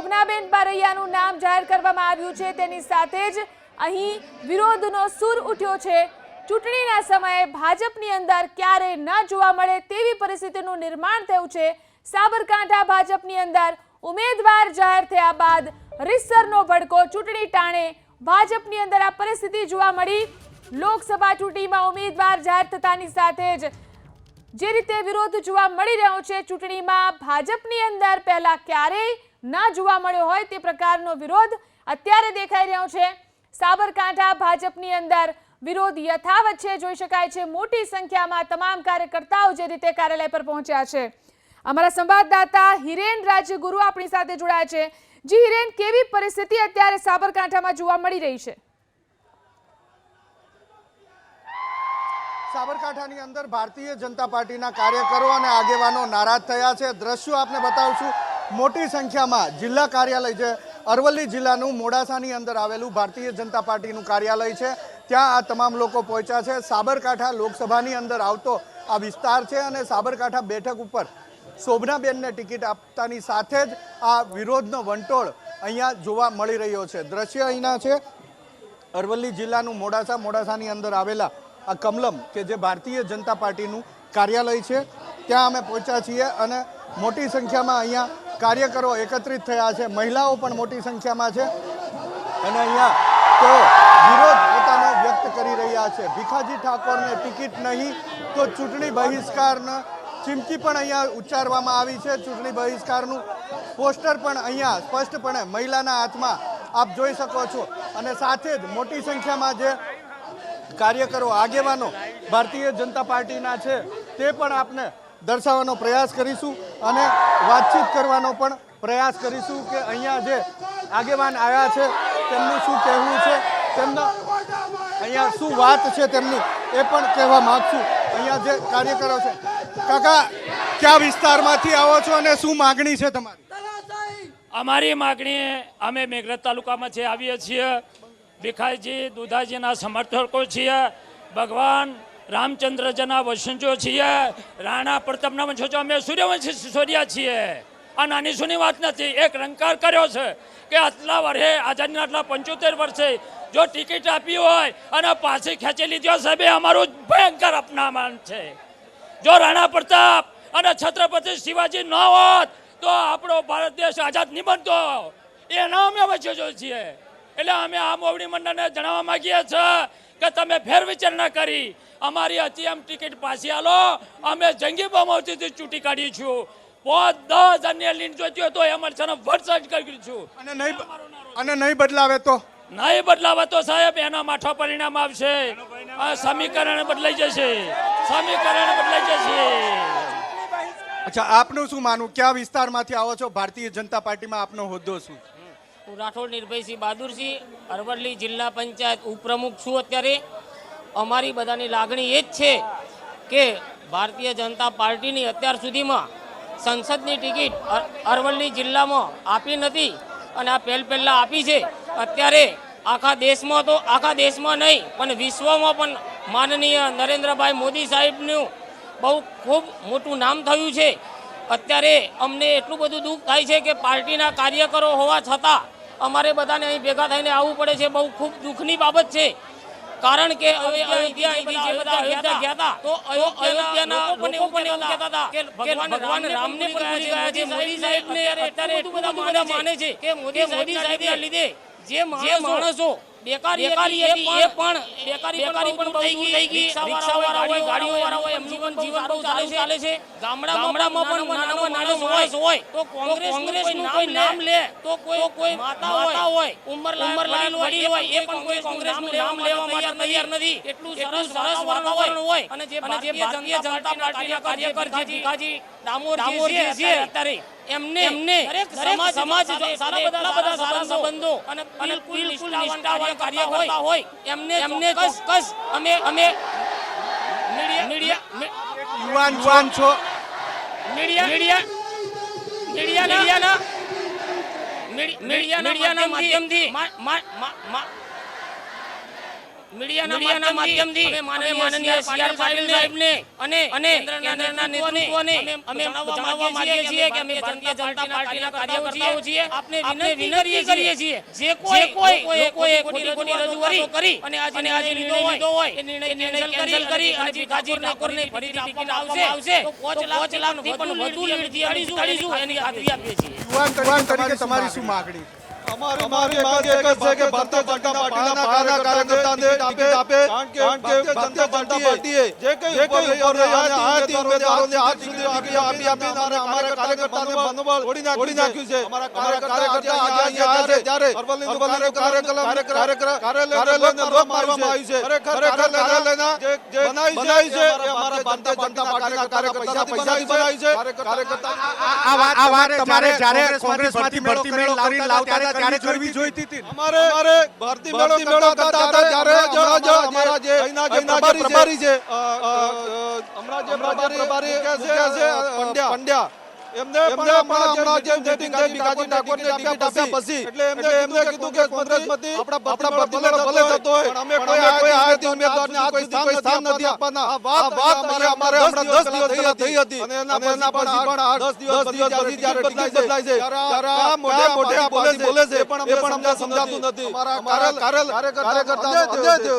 શોભનાબેન બારૈયાનું નામ જાહેર કરવામાં આવ્યું છે. તેની સાથે જ અહીં વિરોધનો સૂર ઉઠ્યો છે. ચૂંટણીના સમયે ભાજપની અંદર ક્યારે ન જોવા મળે તેવી પરિસ્થિતિનું નિર્માણ થયું છે. સાબરકાંઠા ભાજપની અંદર ઉમેદવાર જાહેર થયા બાદ રીતસરનો ભડકો ચૂંટણી ટાણે ભાજપની અંદર આ પરિસ્થિતિ જોવા મળી. લોકસભા ચૂંટણીમાં ઉમેદવાર જાહેર થતાની સાથે જ જે રીતે વિરોધ જોવા મળી રહ્યો છે ચૂંટણીમાં, ભાજપની અંદર પહેલા ક્યારેય ના જોવા મળ્યો હોય તે પ્રકારનો વિરોધ અત્યારે દેખાઈ રહ્યો છે. સાબરકાંઠા ભાજપની અંદર વિરોધ યથાવત છે, જોઈ શકાય છે. મોટી સંખ્યામાં તમામ કાર્યકર્તાઓ જે રીતે કાર્યાલય પર પહોંચ્યા છે. અમારા સંવાદદાતા હિરેન રાજ્યગુરુ આપણી સાથે જોડાયા છે. જી હિરેન, કેવી પરિસ્થિતિ અત્યારે સાબરકાંઠામાં જોવા મળી રહી છે? સાબરકાંઠાની અંદર ભારતીય જનતા પાર્ટીના કાર્યકરો અને આગેવાનો નારાજ થયા છે. દ્રશ્યો આપને બતાવું છું. મોટી સંખ્યામાં જિલ્લા કાર્યાલય છે. અરવલ્લી જિલ્લાનું મોડાસાની અંદર આવેલું ભારતીય જનતા પાર્ટીનું કાર્યાલય છે. ત્યાં આ તમામ લોકો પહોંચ્યા છે. સાબરકાંઠા લોકસભાની અંદર આવતો આ વિસ્તાર છે અને સાબરકાંઠા બેઠક ઉપર શોભનાબેનને ટિકિટ આપતાની સાથે જ આ વિરોધનો વંટોળ અહીંયા જોવા મળી રહ્યો છે. દ્રશ્ય અહીંના છે. અરવલ્લી જિલ્લાનું મોડાસા, મોડાસાની અંદર આવેલા આ કમલમ કે જે ભારતીય જનતા પાર્ટીનું કાર્યાલય છે, ત્યાં અમે પહોંચ્યા છીએ અને મોટી સંખ્યામાં અહીંયા કાર્યકરો એકત્રિત થયા છે. મહિલાઓ પણ મોટી સંખ્યામાં છે. અને અહીંયા તેઓ વિરોધ પોતાનો વ્યક્ત કરી રહ્યા છે. ભીખાજી ઠાકોરને ટિકિટ નહીં તો ચૂંટણી બહિષ્કારના ચીમકી પણ અહીંયા ઉચ્ચારવામાં આવી છે. ચૂંટણી બહિષ્કારનું પોસ્ટર પણ અહીંયા સ્પષ્ટપણે મહિલાના હાથમાં આપ જોઈ શકો છો. અને સાથે જ મોટી સંખ્યામાં જે કાર્યકરો, આગેવાનો ભારતીય જનતા પાર્ટીના છે, તે પણ આપને દર્શાવવાનો પ્રયાસ કરીશું અને વાતચીત કરવાનો પણ પ્રયાસ કરીશું કે અહીંયા જે આગેવાન આવ્યા છે, તેમનું શું કહેવું છે, તેમના અહીંયા શું વાત છે તેમની એ પણ કહેવા માગશું. અહીંયા જે કાર્યકરો છે. કાકા, કયા વિસ્તારમાંથી આવો છો અને શું માગણી છે તમારી? અમારી માગણી અમે મેઘરજ તાલુકામાં છે આવીએ છીએ ભીખાઈજી દુધાજીના સમર્થકો છીએ. ભગવાન રામચંદ્રજીના વંશજો છીએ. રાણા પ્રતાપના વંશજો. અમે સૂર્યવંશી સૂર્યા છીએ. આ નાની સુની વાત નથી. એક રંકાર કર્યો છે કે આટલા વર્ષે, આઝાદીના આટલા પંચોતેર વર્ષે જો ટિકિટ આપી હોય અને પાછી ખેંચી લીધી હોય, સાહેબ અમારું ભયંકર અપનામાન છે. જો રાણા પ્રતાપ અને છત્રપતિ શિવાજી ન હોત, તો આપણો ભારત દેશ આઝાદ નહીં બનતો. એના અમે વચ્ચે છીએ. એટલે અમે આ મોવડી મંડળને જણાવવા માંગીએ છીએ કે તમે ફેર વિચારણા કરી. અમારી હતી એમ ટિકિટ પાછી આલો. અમે જંગી બમવતી ચૂંટી કાઢી છું. પાંચ દસ હજારની લીન હોય તો એ અમારે છે વરસાદ કરી છું. અને નહીં અને નહીં બદલાવે તો? નહીં બદલાવે તો સાહેબ એના માઠો પરિણામ આવશે. આ સમીકરણ બદલાઈ જશે. સમીકરણ બદલાઈ જશે. અચ્છા આપનું શું માનવું? કયા વિસ્તારમાંથી આવો છો? ભારતીય જનતા પાર્ટીમાં આપનો હોદ્દો શું? હું રાઠોડ નિર્ભયસિંહ બહાદુરસિંહ, અરવલ્લી જિલ્લા પંચાયત ઉપપ્રમુખ છું અત્યારે. અમારી બધાની લાગણી એ જ છે કે ભારતીય જનતા પાર્ટીની અત્યાર સુધીમાં સંસદની ટિકિટ અરવલ્લી જિલ્લામાં આપી નથી અને આ પહેલ પહેલાં આપી છે. અત્યારે આખા દેશમાં તો, આખા દેશમાં નહીં, પણ વિશ્વમાં પણ માનનીય નરેન્દ્રભાઈ મોદી સાહેબનું બહુ ખૂબ મોટું નામ થયું છે. અત્યારે અમને એટલું બધું દુઃખ થાય છે કે પાર્ટીના કાર્યકરો હોવા છતાં અમારે બધાને અહીં ભેગા થઈને આવવું પડે છે. બહુ ખૂબ દુઃખની બાબત છે. કારણ કે ભગવાન રામને મોદી બધા માને છે કે મોદી સાહેબ લીધે જે માણસો બેકારી હતી એ પણ બેકારી બેકારી પણ બહુ થઈ ગઈ. રિક્ષાવાળા હોય ગાડીઓ હોય એમનું પણ જીવન બહુ ચાલે છે ચાલે છે. ગામડામાં પણ નાનામાં નાનો માણસ હોય. તો કોંગ્રેસ કોંગ્રેસનું કોઈ નામ લે. તો કોઈ કોઈ માતા હોય ઉંમરલાયક વડીલ હોય એ પણ કોઈ કોંગ્રેસનું નામ લેવા માટે તૈયાર નથી. એટલું સરસ સરસ વાતાવરણ હોય. અને જે ભારતીય જનતા પાર્ટીના કાર્યકર જે ભીખાજી ડામોર છે અત્યારે એમને એમને સમાજ સમાજ સાથે એટલા બધા સારા સંબંધો અને બિલકુલ નિષ્ઠાવાન કાર્યકર્તા હોય એમને એમને ચોક્કસ અમે અમે મીડિયા મીડિયા યુવાન યુવાન છો. મીડિયા મીડિયા મીડિયાના મીડિયાના મીડિયાના માધ્યમથી મીડિયાના માધ્યમથી અમે માનનીય સીઆર પાટીલ સાહેબને અને અને કેન્દ્રના નેતૃત્વને અમે જણાવવા માંગીએ છીએ કે અમે ભારતીય જનતા પાર્ટીના કાર્યકર્તાઓ છીએ. આપને વિનંતી કરીએ છીએ જે કોઈ કોઈ લોકોએ ખોટી ખોટી રજૂઆતો કરી અને આજે આજે નિર્ણય લીધો હોય એ નિર્ણય કેન્સલ કરી અને ભીખાજી ઠાકોરને ફરીથી ટિકિટ આપવામાં આવશે. તો પાંચ લાખ લાખથી પણ વધુ લીડથી અડીશું એની ખાતરી આપીએ છીએ. યુવાન યુવાન તરીકે તમારી શું માગણી? અમારી માંગ એક જ છે કે ભારતીય જનતા પાર્ટીના કાર્યકર્તાને ટિકિટ આપે કારણ કે ભારતીય જનતા પાર્ટીએ જે કઈ ઉપર રહી અને આયાતી ઉમેદવારોને આજ સુધી આપી આપી આપી અને અમારા કાર્યકર્તાને મનોબળ તોડી નાખ્યું છે. અમારા કાર્યકર્તા આજે અહીંયા આવ્યા છે ત્યારે અરવલ્લીનું કાર્યક્રમ કાર્યક્રમ કાર્યાલયને લોક મારવામાં આવ્યું છે. ખરેખર કાર્યાલયના જે બનાવી છે અમારા ભારતીય જનતા પાર્ટીના કાર્યકર્તા પૈસાથી બનાવી છે. કાર્યકર્તા આ વાત તમારે જ્યારે કોંગ્રેસમાંથી ભરતી મેળો કરીને લાવતા ત્યારે કરવી જોઈતી હતી? અમારે અમારે ભરતી મેળો કરતા હતા ત્યારે હમણાં અમારા જે અહીંના જે પ્રભારી છે હમણાં જે પ્રભારી પ્રભારી છે પંડ્યા. પંડ્યા. એમને પણ હમણાં જે મીટિંગ થઈ ભીખાજી ઠાકોરને ટિકિટ આપ્યા પછી. એટલે એમને એમને કીધું કે કોંગ્રેસમાંથી આપણા આપણા ભરતી મેળો ભલે થતો હોય. પણ અમે કોઈ કોઈ આયાતી ઉમેદવારને કોઈ સ્થાન નથી આપવાના. આ વાત વાત અમારે અમારે હમણાં 10 દિવસ પહેલા થઈ હતી. અને એના એના પછી પણ 10 દિવસ દિવસ પછી જ્યારે ટિકિટ બદલાય છે. ત્યારે મોઢે બોલે છે? એ પણ અમને સમજાતું નથી. અમારા કાર્યકર્તા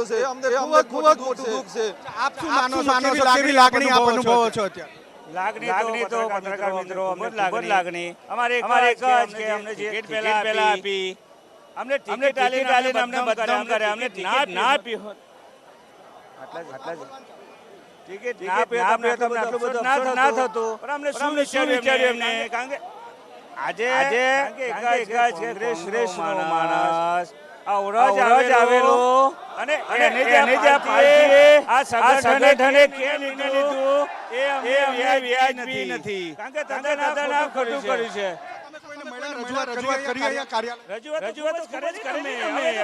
છે અમને ખૂબ ખૂબ જ મોટું દુઃખ છે. આપ શું માનો છો? કેવી કેવી લાગણી આપ અનુભવો છો અત્યારે લાગણી તો પત્રકાર મિત્રો અમને ખૂબ લાગણી. અમારે અમારે એક જ કે અમને જે ટિકિટ પહેલા આપી. અમને ટિકિટ આલીને આલીને અમને બદનામ કરે અમને ટિકિટ ના આપી આટલા આટલા ટિકિટ ના આપી હોત આટલું બધું અફસોસ ના થતું. પણ અમને શું વિચાર્યું એમને? કારણ કે આજે આજે એક જ શ્રેષ્ઠ માણસ. અવરજ આવેલો અને એને એને જે પાર્ટીએ આ સંગઠને કેમ લીધું એ અમને વ્યાજબી નથી. કારણ કે તમે આ ખોટું કર્યું છે. રજૂઆત રજૂઆત કરી અહીંયા કાર્યાલય રજૂઆત રજૂઆત કરે જ કરે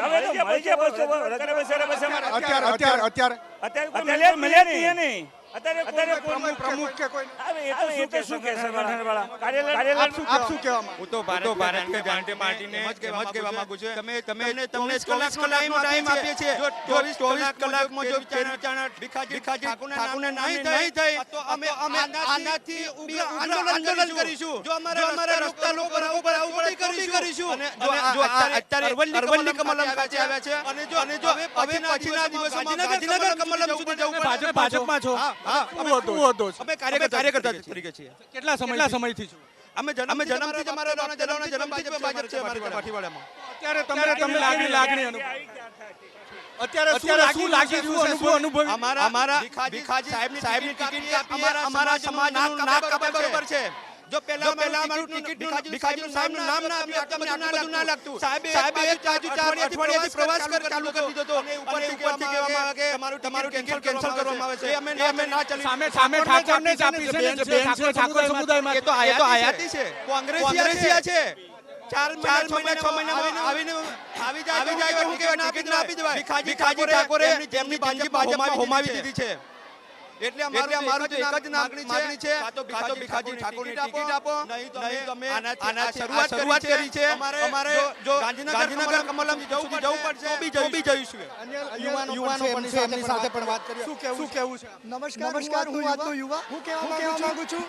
હવે તો મળી જાય બસો અત્યારે નહીં. નહીં અત્યારે અત્યારે પ્રમુખ પ્રમુખ કે કોઈ હવે એ તો એ તો શું કે સંગઠન વાળા કાર્યાલય કાર્યાલય આપ શું આપ શું કહેવા માંગો? હું તો ભારત ભારતીય જનતા પાર્ટીને એમ જ કહેવા માંગુ છું. તમે તમે તમને ચોવીસ કલાકનો ટાઈમ આપીએ છીએ. જો ચોવીસ ચોવીસ કલાકમાં જો ફેર વિચારણા ભીખાજી ઠાકોરને નહીં નહીં થઈ તો અમે અમે આનાથી ઉગ્ર આંદોલન કરીશું. જો અમારે અમારે રસ્તા લોકો ઉપર આવું પડે તો બી કરીશું. અને જો અત્યારે અરવલ્લી કમલમ ખાતે આવ્યા છે અને જો અને જો હવે પછીના દિવસોમાં ગાંધીનગર કમલમ સુધી જવું પડે ભાજપમાં છો હા હા શું હતો હતો અમે કાર્યકર્તા તરીકે છીએ. કેટલા સમય કેટલા સમયથી? છો? અમે જન્મ અમે જન્મથી જ અમારા જન્મથી જન્મથી જન્મથી ભાજપ છે અમારી કાઠીવાડામાં અત્યારે તમને તમને લાગણી લાગણી અનુભવ. અત્યારે અત્યારે શું લાગી રહ્યું અનુભવ અનુભવ? અમારા અમારા ભીખાજી સાહેબની સાહેબની ટિકિટ અમારા અમારા સમાજનું નાક કાપે બરોબર છે. જો પહેલા પહેલા અમારું ટિકિટ ભીખાજી સાહેબનું નામ ના આપ્યું આટલું બધું ના લાગતું. સાહેબે સાહેબે એક ચાજુ ચાર અઠવાડિયાથી પ્રવાસ કર ચાલુ કરી દીધો અને ઉપરથી ઉપરથી કહેવામાં આવે કે તમારું તમારું ટિકિટ કેન્સલ કરવામાં આવે છે. અમે અમે ના ચાલી સામે સામે ઠાકોરને જ આપી છે ને બેન છે ઠાકોર સમુદાયમાં એ તો આયા તો આયાતી છે. કોંગ્રેસિયા છે. ચાર ચાર મહિના છ મહિના આવીને આવી જાય આવી જાય તો હું કેવા ટિકિટ ના આપી દેવાય. ભીખાજી ઠાકોરે જેમની ભાજપ હોમાવી દીધી છે. એટલે અમારું અમારું તો એક જ માંગણી છે. કાતો ભીખાજી ઠાકોરની ટિકિટ આપો. નહીં તો અમે આનાથી શરૂઆત કરી છે. અમારે જો ગાંધીનગર કમલમ જવું જવું પડશે. તો બી જઈશું યુવાનો યુવાનો પણ છે એમની સાથે પણ વાત કરીએ. શું કહેવું છે? નમસ્કાર નમસ્કાર હું વાતનો યુવા. હું કહેવા માંગુ છું?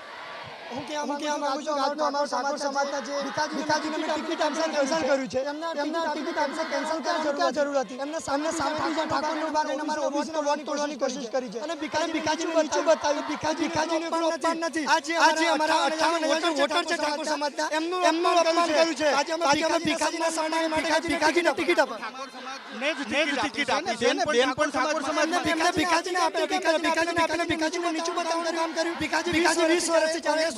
હું કહેવા માંગુ છું આજનો અમારો ઠાકોર સમાજના જે ભીખાજીને મેં ટિકિટ કેન્સલ કેન્સલ કર્યું છે એમના એમના ટિકિટ કેન્સલ કેન્સલ કરવા જરૂર હતી એમને સામને સામે બીજા ઠાકોરને ઊભા રહીને અમારો ઓબીસીનો વોટ તોડવાની કોશિશ કરી છે અને ભીખાજી બતાવ્યું ભીખાજીને અપમાન નથી આજે અમારા અઠ્ઠાવન હજાર વોટર છે ઠાકોર સમાજના એમનું એમનું અપમાન કર્યું છે આજે અમે ભીખાજીના સન્માન માટે ભીખાજીને ટિકિટ આપો ને જ ટિકિટ આપી બેન પણ ઠાકોર સમાજના એમને ભીખાજીને આપે ભીખાજીને આપે ભીખાજીને નીચું બતાવવાનું કામ કર્યું ભીખાજી ભીખાજી વીસ વર્ષથી ચાલે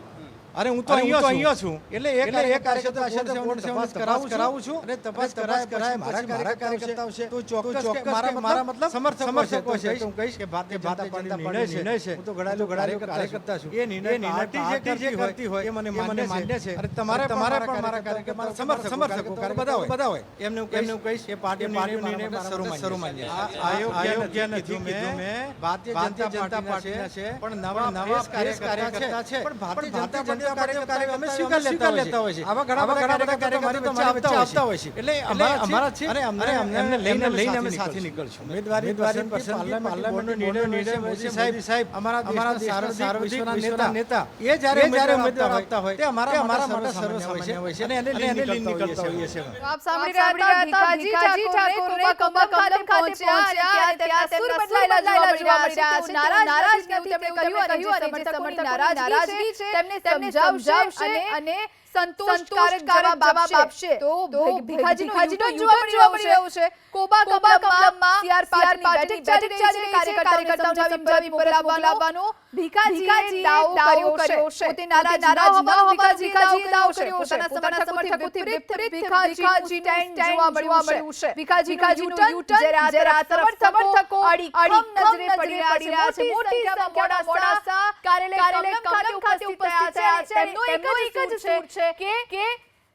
અરે હું તો અહીંયા અહીંયા છું. એટલે એક એક કાર્યકર્તા બોર્ડ તપાસ કરાવું છું. અને તપાસ કરાય કરાય. મારા મારા કાર્યકર્તા હશે તો ચોક્કસ મારા મારા મતલબ સમર્થકો છે. હું કહીશ કે ભારતીય જનતા પાર્ટી નિર્ણય છે. હું તો ઘડાયેલો ઘડાયેલો કાર્યકર્તા છું. એ નિર્ણય નિર્ણય જે કરતી હોય એ મને માન્ય છે. અને તમારે તમારે પણ મારા કાર્યકર્તા સમર્થક સમર્થકો બધા હોય. બધા હોય. એમને એમને હું કહીશ કે પાર્ટી પાર્ટી નિર્ણય સર્વ માન્ય અયોગ્ય નથી મેં ભારતીય જનતા પાર્ટીના છે. પણ નવા નવા કાર્યકર્તા છે પણ ભારતીય જનતા પાર્ટીના અમે સ્વીકાર લેતા હોય છે આવા ઘણા બધા કાર્યકર્તા મારી તો મારી વચ્ચે આવતા હોય છે એટલે અમારા છે અને અમને એમને લઈને લઈને અમે સાથે નીકળશું. ઉમેદવારી પસંદગી પાર્લામેન્ટનો નિર્ણય નિર્ણય મોદી સાહેબ સાહેબ અમારા અમારા સારો સારો વિશ્વના નેતા. એ જ્યારે જ્યારે ઉમેદવાર આપતા હોય તે અમારા અમારા માટે સર્વસામાન્ય હોય છે. અને એને લઈને નીકળતા હોઈએ છીએ આપ સાંભળી રહ્યા હતા ભીખાજી ઠાકોરે કમલમ પહોંચ્યા અને ત્યાં ત્યાં બદલાયેલા જોવા મળી રહ્યા છે નારાજ નારાજ નથી તેમણે કહ્યું અને જે સમર્થકોની નારાજગી છે. તેમને તેમને સમજાવશે અને સંતોષકારક જવાબ આપશે. તો ભીખાજીનો યુટ્યુબ જોવા મળી રહ્યો છે. કોબા કમલમમાં સીઆર પાર્ટીની બેઠક ચાલી રહી છે. કાર્યકર્તાઓને સમજાવી મોકલાવવાનો ભીખાજીએ દાવો કર્યો છે. પોતે નારાજ નારાજ ન હોવા ભીખાજીએ દાવો કર્યો છે. પોતાના સમર્થકોથી વિપરીત ભીખાજી સ્ટેન્ડ જોવા મળ્યું છે. ભીખાજીનું યુટર્ન જ્યારે આ સમર્થકો અડીખમ નજરે પડી રહ્યા છે. મોટી સંખ્યામાં મોડાસા કાર્યાલય કમલમ ખાતે ઉપસ્થિત તેમનો એક જ સૂર છે કે કે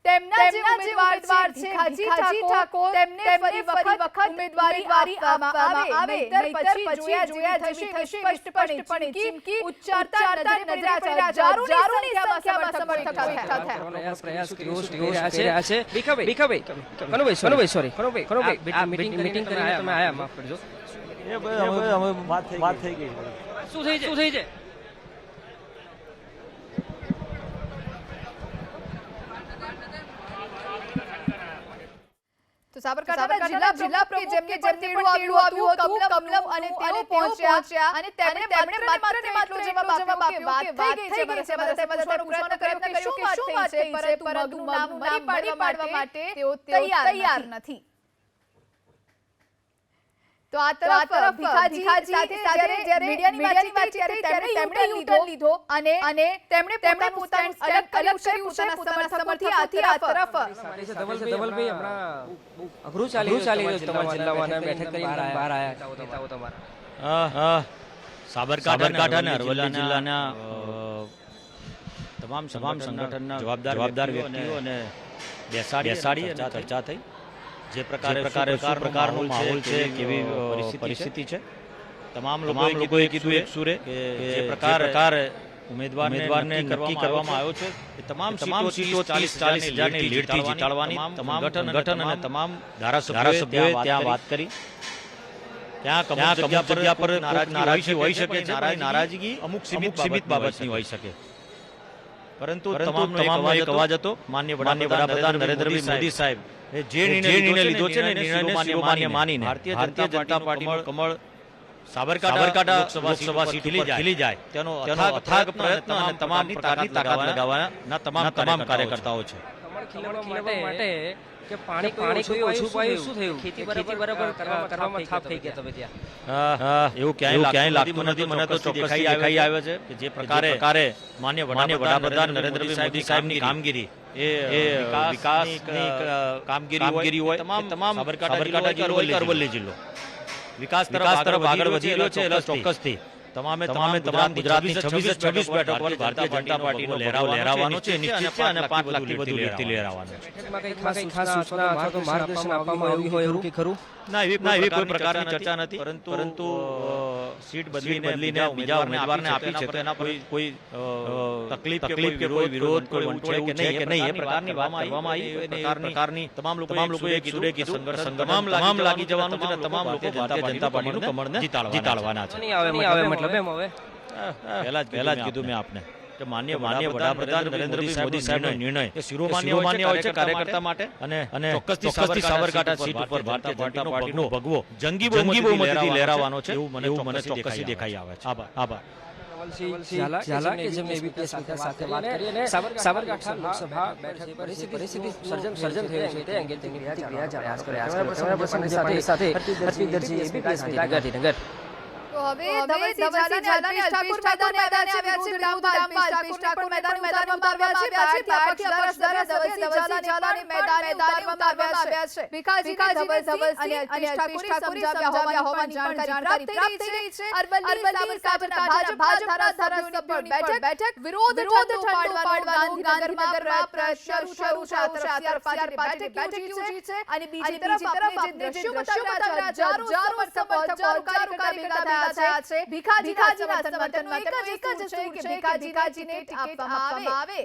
તેમના જે ઉમેદવાર છે ભીખાજી ઠાકોર તેમને ફરી વખત ઉમેદવારી આપવામાં આવે. નહીતર પછી જોયા જશે સ્પષ્ટપણે ચીમકી ઉચ્ચારતા નજરે પડી હજારોની સંખ્યામાં સમર્થક એકઠા પ્રયાસ કર્યો રહ્યા છે Bhikhabhai Bhikhabhai Kanubhai Kanubhai sorry Kanubhai Kanubhai meeting meeting કરીને તમે આયા માફ કરજો. વાત થઈ ગઈ. શું થઈ છે? શું થઈ છે? તો સાબરકાંઠાના જિલ્લા જિલ્લા પ્રમુખ જેમને જેમને આવ્યું હતું કમલમ અને તેઓ પહોંચ્યા અને તેમણે તેમણે માત્ર ને માત્ર જવાબ આપ્યો કે વાત થઈ ગઈ છે મારે તેમાં પૂછવાનો પ્રયત્ન કર્યો કે શું વાત થઈ છે પરંતુ નામ મરી પાડવા માટે તેઓ તૈયાર નથી. તો આ તરફ ભીખાજી સાથે જ્યારે જ્યારે મીડિયાની વાતચીત થઈ ત્યારે તેમણે યુટર્ન લીધો અને અને તેમણે તેમણે પોતાનું અલગ અલગ કર્યું છે પોતાના સમર્થી આ તરફ. ધવલભાઈ ધવલભાઈ હમણાં અઘરું ચાલી ચાલી રહ્યું તમારા જિલ્લામાં બેઠક કરીને બહાર આયા નેતાઓ તમારા. સાબરકાંઠા અને અરવલ્લી જિલ્લાના તમામ તમામ સંગઠનના જવાબદાર જવાબદાર વ્યક્તિઓ અને બેસાડી બેસાડી ચર્ચા થઈ. જે પ્રકારે પ્રકારે પ્રકારનો માહોલ છે કેવી પરિસ્થિતિ છે? તમામ લોકોએ કીધું એક સુરે કે જે પ્રકાર ઉમેદવાર ઉમેદવારને નક્કી કરવામાં આવ્યો છે એ તમામ તમામ સીટો ચાલીસ ચાલીસ હજારની લીડથી જીતાડવાની તમામ ગઠન અને તમામ ધારાસભ્યોએ ત્યાં વાત કરી. ત્યાં જગ્યા પર નારાજગી હોઈ શકે છે નારાજગી અમુક સીમિત સીમિત બાબતની હોઈ શકે. પરંતુ તમામ તમામનો એક અવાજ હતો માન્ય વડાપ્રધાન નરેન્દ્રભાઈ મોદી સાહેબ. જે નિર્ણય લીધો છે ને નિર્ણયને માન્ય માનીને ભારતીય જનતા પાર્ટી કમળ સાબરકાંઠા લોકસભા સીટ પર ખીલી જાય. તેનો અથાગ પ્રયત્ન અને તમામ પ્રકારની તાકાત લગાવવાના તમામ તમામ કાર્યકર્તાઓ છે. માટે કે પાણી પાણી કોઈ ઓછું પાયું? શું થયું ખેતી બરાબર કરવામાં થાપ થઈ ગયા તમે ત્યાં. એવું ક્યાંય ક્યાંય લાગતું નથી મને તો ચોક્કસ દેખાઈ આવ્યો છે. કે જે પ્રકારે પ્રકારે માન્ય વડાપ્રધાન નરેન્દ્રભાઈ મોદી સાહેબની કામગીરી. એ વિકાસની કામગીરી હોય તમામ તમામ સાબરકાંઠા જિલ્લો અરવલ્લી જિલ્લો વિકાસ તરફ તરફ આગળ વધી રહ્યો છે એટલે ચોક્કસથી. તમામે તમામે તમામ ગુજરાતની છવ્વીસ છવ્વીસ બેઠક પર ભારતીય જનતા પાર્ટીનો લહેરાવ લહેરાવાનો છે નિશ્ચિત છે અને પાંચ લાખથી વધુ વ્યક્તિ લહેરાવાનો છે. કઈ ખાસ ખાસ સૂચના અથવા તો માર્ગદર્શન આપવામાં આવ્યું હોય એવું કે ખરું? ના એવી કોઈ પ્રકારની ચર્ચા નથી. પરંતુ પરંતુ સીટ બદલીને બદલીને બીજા ઉમેદવારને આપી છે. તો એના પર કોઈ તકલીફ તકલીફ કે કોઈ વિરોધ કોઈ વંચોય કે નહીં કે નહીં એ પ્રકારની વાત કરવામાં આવી એ પ્રકારની તમામ લોકો તમામ લોકોએ કીધું કે સંઘર્ષ તમામ તમામ લાગી જવાનું છે તમામ લોકો ભારતીય જનતા પાર્ટીનું કમળને જીતાડવાના છે. નહીં આવે મતલબ એમ? હવે પહેલા જ પહેલા જ કીધું મેં આપને. કે માન્ય માન્ય વડાપ્રધાન નરેન્દ્રભાઈ મોદી સાહેબનો નિર્ણય. એ શિરોમાન્ય હોય છે કાર્યકર્તા માટે અને અને ચોક્કસથી સાબરકાંઠા સીટ ઉપર ભારતીય જનતા પાર્ટીનો ભગવો જંગી બહુમતીથી લહેરાવાનો છે. એવું મને એવું મને ચોક્કસથી દેખાઈ આવે છે. આભાર. આભાર સર્જન સર્જન થયું છે. તે હવે ધવલસિંહ ઝાલાને અલ્પેશ ઠાકોર મેદાને આવ્યા છે. વિરુદ્ધ રામપાલ અલ્પેશ ઠાકોર મેદાન મેદાનમાં ઉતારવામાં છે. ત્યારથી અપક્ષ ધારાસભ્ય ધવલસિંહ ઝાલાને મેદાને ઉતારવામાં આવ્યા છે. ભીખાજી ધવલસિંહ અને અલ્પેશ ઠાકોરે સમજાવ્યા હોવાની જાણકારી પ્રાપ્ત થઈ રહી છે. અરવલ્લી સાબરકાંઠાના ભાજપ ધારાસભ્યોની બેઠક. બેઠક. વિરોધ ઠંડો પાડવાનું ગાંધીનગરમાં પ્રયાસ શરૂ શરૂ છે. આ તરફ CR પાર્ટીએ બેઠક યોજી છે. અને બીજી તરફ આપણે જે દ્રશ્યો બતાવી રહ્યા હજારો સમર્થકો હજારો કાર્યકર્તા થયા છે ભીખાજીના સમર્થનમાં તેમનો એક જ સૂર કે ભીખાજીને ટિકિટ આપવામાં આવે.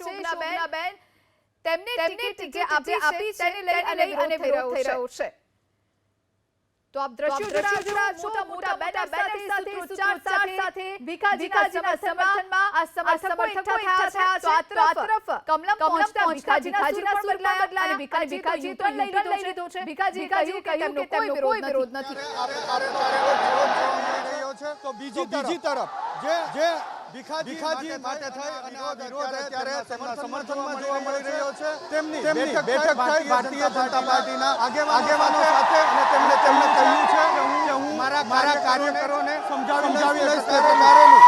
શોભનાબેન તેમને ટિકિટ જે આપી છે તેને લઈ અને વિરોધ થઈ રહ્યો છે. તો આપ દ્રશ્યો જોડા મોટા મોટા બેનર સાથે સૂત્રોચ્ચાર સાથે ભીખાજીના સમર્થનમાં આ સમર્થકો એકઠા થયા છે તો આ તરફ કમલમ પહોંચતા ભીખાજીના સુર બદલાયા અને ભીખાજી તો લઈ લીધો છે. ભીખાજી કહ્યું કે તેમનો કોઈ વિરોધ નથી. તો બીજી બીજી તરફ. જે જે ભીખાજી માટે થઈ અને વિરોધ અત્યારે તેમના સમર્થનમાં જોવા મળી રહ્યો છે. તેમની બેઠક થઈ ભારતીય જનતા પાર્ટીના આગેવાનો સાથે અને તેમણે તેમણે કહ્યું છે કે હું મારા મારા કાર્યકરોને સમજાવી સમજાવી લઈશ તે પ્રકારેનું.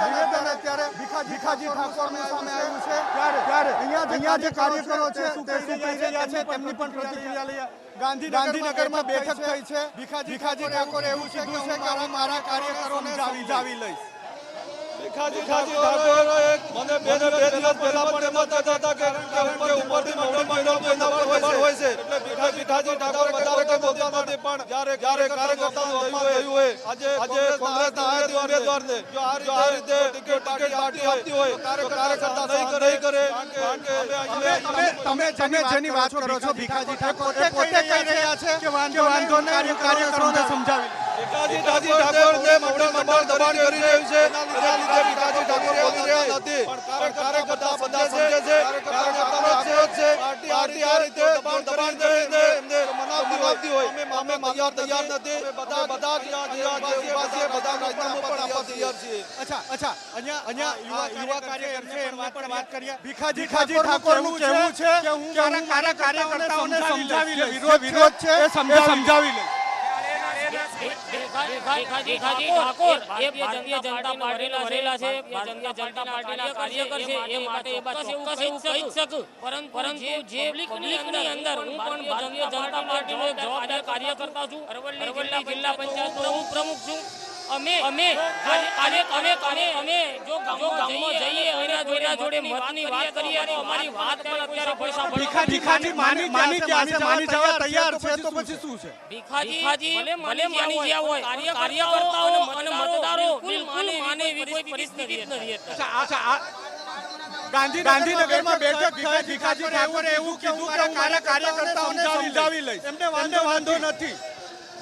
નિવેદન અત્યારે ભીખાજી ઠાકોરની સામે આવ્યું છે. ત્યારે ત્યારે અહીંયા અહીંયા જે કાર્યકરો છે તે શું કહી રહ્યા છે તેમની પણ પ્રતિક્રિયા લઈએ. ગાંધીનગરમાં બેઠક થઈ છે. ભીખાજી ઠાકોરે એવું કીધું છે કે હું મારા કાર્યકરોને સમજાવી લઈશ. ભીખાજી ઠાકોર મને બે ને બે દિવસ પહેલા પણ એમ કહેતા હતા કે કે ઉપરથી મોટી મહિનો કોઈના હોય છે. એટલે ભીખાજી ઠાકોર વધારે કંઈ બોલતા નથી પણ જ્યારે જ્યારે કાર્યકર્તાનું થયું હોય આજે આજે કોંગ્રેસના આયોજિત ઉમેદવારને જો આ રીતે ટિકિટ ટિકિટ પાર્ટી આપતી હોય તો કાર્યકર્તા નહીં કરે. નહીં કરે. કારણ કે અમે તમે તમે તમે જેની વાત કરો છો ભીખાજી ઠાકોર પોતે કહી રહ્યા છે કે વાંધો નહીં કાર્યકરોને સમજાવી ભીખાજી ઠાકોર જે મોટા મોટા દબાણ કરી રહ્યું છે એના લીધે ભીખાજી ઠાકોર બોલી રહ્યા નથી. પણ કાર્યકર્તા બધા સમજે છે. કાર્યકર્તાનો વિરોધ છે પાર્ટી આ રીતે દબાણ દબાણ કરીને એમને મનાવતી હોય. અમે તૈયાર તૈયાર નથી. બધા બધા જ જે ઊભા છે બધા રાજીનામું પણ આપવા તૈયાર છીએ. અચ્છા અચ્છા. અહીંયા અહીંયા યુવા યુવા કાર્યકર છે એમની પણ વાત કરીએ. ભીખાજી ઠાકોરનું કહેવું છે કે હું મારા કાર્યકર્તાઓને સમજાવી લે વિરોધ વિરોધ છે? એ સમજાવી લઈશ. કાર્યકર્તા છું અરવલ્લી જિલ્લા પંચાયતનો હું પ્રમુખ છું. અમે અમે અને અમે અને અમે જો ગામો જઈએ અને જોડે જોડે મતની વાત કરીએ તો અમારી વાત પર અત્યારે પૈસા ભીખા ભીખાજી માની માની કે આજે માની જવા તૈયાર છે તો પછી શું છે? ભીખાજી ભલે માની ગયા હોય કાર્યકર્તાઓ અને મતદારો બિલકુલ માને એવી કોઈ પરિસ્થિતિ જ નથી ગાંધી ગાંધીનગરમાં બેઠક ભીખાજી ઠાકોરે એવું કીધું કે કાર્યકર્તાઓને સમજાવી લઈ એમને વાંધો નથી.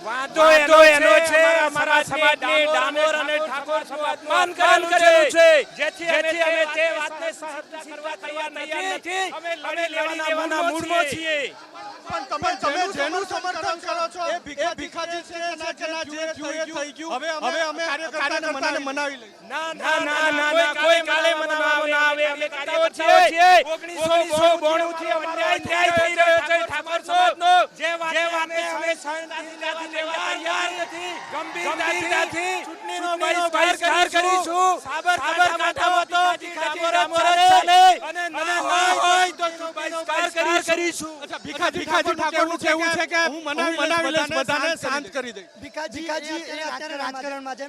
વાંધો એનો એનો છે અમારા સમાજની ડામોર અને ઠાકોર સમાજનું અપમાન કરેલું છે? જેથી અમે તે વાતને સહજતા કરવા તૈયાર નથી. અમે લડી લેવાના મૂડમાં છીએ. પણ તમે તમે જેનું સમર્થન કરો છો. એ ભીખાજી છે ના કે ના જે થઈ ગયું. હવે હવે અમે કાર્યકર્તાને મનાવી લઈ ના ના ના ના કોઈ કાલે મનાવવા ના આવે. અમે કાર્યકર્તાઓ છીએ. 1992 થી અન્યાય અન્યાય થઈ રહ્યો છે ઠાકોર સમાજનો જે વાતને અમે શાંતિથી લેવા તૈયાર નથી. ગંભીરતાથી ચૂંટણીનો બહિષ્કાર કરીશું. સાબરકાંઠામાં તો ઠાકોર ચાલે અને ના હોય. તો બહિષ્કાર કરીશું. અચ્છા ભીખાજી ભીખાજી ઠાકોરનું કહેવું છે કે હું મનાવી મનાવી બધાને શાંત કરી દઈશ. ભીખાજી એ અત્યારે રાજકારણમાં છે.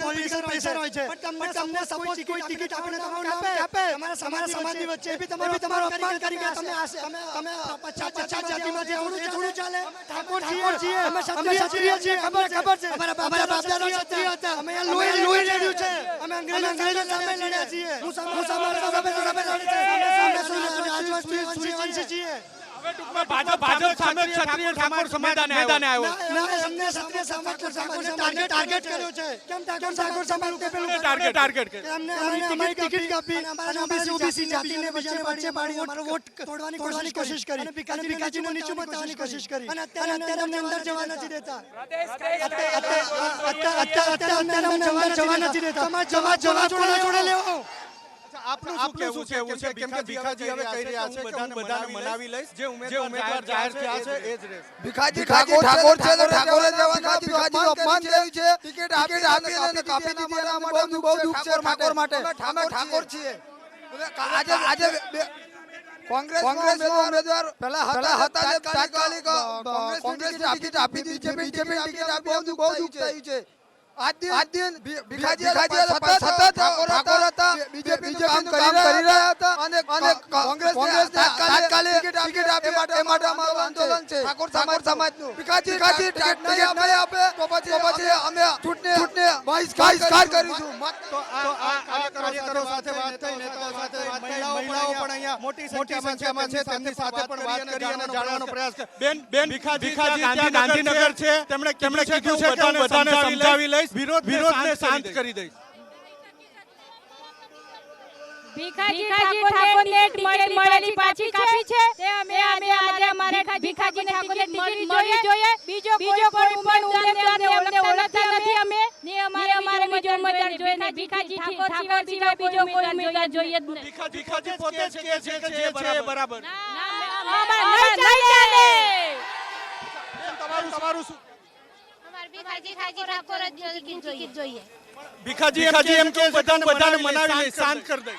પોલિટિકલ પ્રેશર હોય છે. પણ તમને સપોઝ કોઈ ટિકિટ આપીને તમારું નામ આપે. અમારા સમાજ સમાજની વચ્ચે. બી તમારું તમારું અપમાન કરી ગયા તમે તમે તમે પચાસ પચાસ જાતિમાંથી થોડું થોડું ચાલે. ઠાકોર છીએ અમે ક્ષત્રિય છીએ ખબર ખબર છે. અમારા બાપા બાપદાદા ક્ષત્રિય હતા. અમે લોહી લોહી લડ્યું છે. અમે અંગ્રેજો અંગ્રેજો સામે લડ્યા છીએ હું સામે સામે સામે સામે લડે છે સૂર્યવંશી છીએ ભાજપ ભાજપ સામે ક્ષત્રિય ઠાકોર સમાજ મેદાને આવ્યો ના એમને ક્ષત્રિય સમાજ ટાર્ગેટ ટાર્ગેટ કર્યો છે. કેમ ઠાકોર ઠાકોર સમાજ તે પેલું ટાર્ગેટ ટાર્ગેટ કે એમને અમને અમારી ટિકિટ કાપી. અમારા ઓબીસી ઓબીસી જાતિને બીજાને વચ્ચે પાડી અમારો વોટ તોડવાની તોડવાની કોશિશ કરી. અને ભીખાજીને નીચું બતાવવાની કોશિશ કરી. અને અત્યારે અત્યારે અમને અંદર જવા નથી દેતા. અત્યારે અત્યારે અત્યારે અમને અંદર જવા નથી દેતા. તમારે જવા જવા જોડે જોડે લેવો આપનું શું કહેવું છે? કેમ કે ભીખાજી હવે કહી રહ્યા છે કે હું બધાને મનાવી લઈશ. જે ઉમેદવાર જાહેર થયા છે એ જ રહેશે. ભીખાજી ઠાકોર ઠાકોર છે તો ઠાકોરે જવાના ભીખાજી અપમાન થયું છે. ટિકિટ આપી આપી અને કાપી દીધી એના માટે બહુ દુઃખ છે ઠાકોર માટે. અમે ઠાકોર છીએ. આજે આજે કોંગ્રેસ કોંગ્રેસનો ઉમેદવાર પહેલા હતા હતા જે તાત્કાલિક કોંગ્રેસની ટિકિટ આપી દીધી છે. બીજેપી ટિકિટ આપી બહુ બહુ દુઃખ થયું છે. આજ દિન આજ દિન ભીખાજી સતત અને કોંગ્રેસ કોંગ્રેસ તાત્કાલિક ટિકિટ આપી માટે માટે અમારું આંદોલન છે. ઠાકોર સમાજ સમાજનું. ભીખાજી ભીખાજી ટિકિટ નહીં આપે. તો પછી પછી અમે ચૂંટણી ચૂંટણી બહિષ્કાર કરીશું. તો આ કાર્યકરો સાથે વાત થઈ નેતાઓ સાથે વાત થઈ મહિલાઓ પણ અહીંયા મોટી સંખ્યામાં છે તેમની સાથે પણ વાત કરી અને જાણવાનો પ્રયાસ બેન બેન ભીખાજી ત્યાં ગાંધીનગર છે. તેમણે તેમણે કીધું છે કે બધાને સમજાવી લઈશ. વિરોધ વિરોધને શાંત કરી દઈશ. ભીખાજી ઠાકોરને ટિકિટ મળેલી પાછી કાપી છે તે અમે અમે આજે અમારે ભીખાજીને ટિકિટ મળવી જોઈએ બીજો બીજો કોઈ ઉમેદવારને અમને ઓળખતા નથી અમે ને અમારે અમારે બીજો ઉમેદવાર જોઈએ ને ભીખાજી ઠાકોર સિવાય બીજો કોઈ ઉમેદવાર જોઈએ જ નહીં ભીખાજી પોતે જ કહે છે કે જે બરાબર ચાલે તમારું તમારું શું ભીખાજી ઠાકોર જ જોઈએ ભીખાજી ભીખાજી એમ કે બધાને બધાને મનાવી શાંત કરી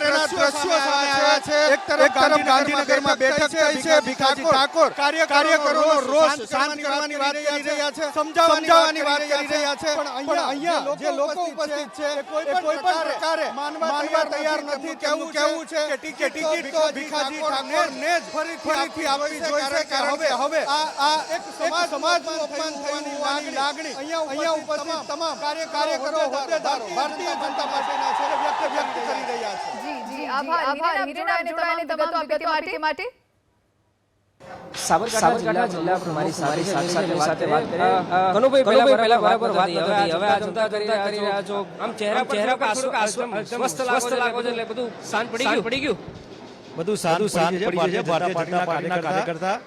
દઈશ દ્રશ્યો સામે આવ્યા છે. એક તરફ ગાંધીનગરમાં બેઠક થઈ છે ભીખાજી ઠાકોર કાર્યકરોનો રોષ શાંત કરવાની વાત કરી રહ્યા છે. સમજાવવાની વાત કરી રહ્યા છે. પણ અહીંયા જે લોકો ઉપસ્થિત છે એ કોઈ પણ પ્રકારે માનવા તૈયાર નથી કેવું કેવું છે કે ટિકિટ તો ભીખાજી ઠાકોરને જ ફરીથી આપવી જોઈએ કે હવે હવે આ એક સમાજ સમાજનું અપમાન થવાની લાગણી. અહીંયા ઉપસ્થિત તમામ કાર્યકરો હોદ્દેદારો ભારતીય જનતા પાર્ટીના છે વ્યક્ત વ્યક્ત કરી રહ્યા છે. જી આભાર. આભાર. હિરેન જોડાઈને તમામ વિગતો આપી માટે. સાબરકાંઠા જિલ્લા પ્રમુખ મારી સાથે સાથે વાત કરીએ કનુભાઈ પહેલા પહેલા બરાબર વાત નથી હવે આ જનતા કરી રહ્યા છો. આમ ચહેરા ચહેરા પર સ્વસ્થ સ્વસ્થ લાગો છો એટલે બધું શાંત પડી ગયું. પડી ગયું. બધું શાંત શાંત પડી છે. ભારતીય જનતા પાર્ટીના કાર્યકર્તા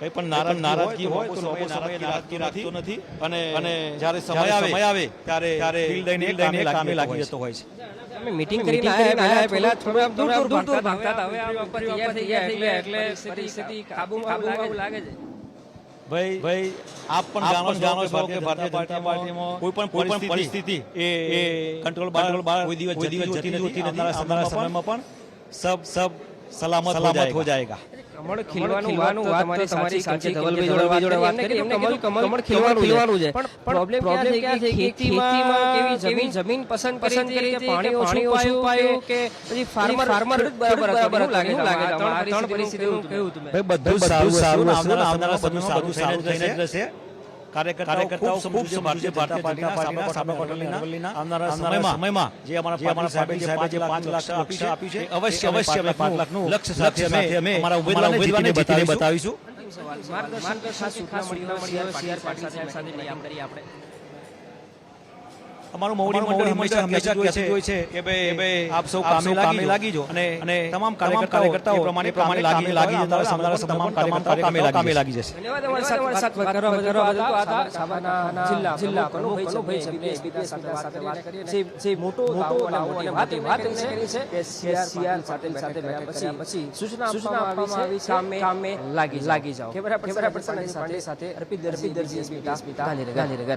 કઈ પણ નારાજ નારાજગી હોય તો લોકો સમયે નારાજગી રાખતો નથી. અને અને જ્યારે આવે સમય આવે ત્યારે ત્યારે દિલ દઈને કામે લાગી જતો હોય છે. અમે મીટિંગ કરી આયા પહેલા થોડું આમ દૂર દૂર દૂર ભાગતા હતા. હવે આ ઉપર તૈયાર થઈ ગયા એટલે એટલે પરિસ્થિતિ કાબુમાં કાબુમાં લાગે છે. ભાઈ ભાઈ આપ પણ જાણો જાણો છો કે ભારતીય જનતા પાર્ટીમાં કોઈ પણ કોઈ પણ પરિસ્થિતિ એ એ કંટ્રોલ બાર બાર કોઈ દિવસ જતી નથી. આવનારા સમયમાં પણ સબ સબ સલામત સલામત હો જાયેગા. કમળ ખીલવાનું વાત તમારી તમારી સાચી ધવલભાઈ જોડે જોડે વાત કરી એમને કમળ કમળ કમળ ખીલવાનું છે. પણ પ્રોબ્લેમ પ્રોબ્લેમ ક્યાં છે ખેતીમાં કેવી જમીન જમીન પસંદ પસંદ કરી કે પાણી પાણી ઓછું પાયું કે પછી ફાર્મર ફાર્મર બરાબર બરાબર લાગે લાગે ત્રણ ત્રણ પરિસ્થિતિ કેવું તમે? બધું સારું સારું આવનારા આવનારા બધું સારું સારું થઈને જ રહેશે. કાર્યકર્તાઓ ખૂબ સમજુ ભારતીય જનતા પાર્ટીના આવનારા સમયમાં જે અમારા અમારા સાહેબે જે પાંચ લાખ લક્ષ્ય આપ્યું છે અવશ્ય અવશ્ય અમે પાંચ લાખનું લક્ષ્ય સાથે અમે અમારા ઉમેદવારને બતાવીશું. માર્ગદર્શન સાથે આપણે અમારું મોવડી મંડળ હંમેશા હંમેશા હોય છે કે ભાઈ ભાઈ આપ સૌ કામે લાગી જો અને અને તમામ કાર્યકર્તાઓ એ પ્રમાણે પ્રમાણે લાગી લાગી જતા તમામ તમામ કાર્યકર્તાઓ કામે લાગી જશે ધન્યવાદ અમારી સાથે અમારી સાથે વાત કરવા બદલ તો આ હતા સાબરકાંઠાના જિલ્લા જિલ્લા કનુભાઈ છે ભાઈ બીપીએસ સાથે વાત કરીએ જે જે મોટો મોટો લાવો અને વાત વાત કરી છે કે સીઆર સાથે સાથે બેઠક પછી પછી સૂચના આપવામાં આવી છે કામે કામે લાગી લાગી જાઓ કેમેરા પર્સન સાથે સાથે અર્પિત દર્શી દર્શી ગાંધીનગર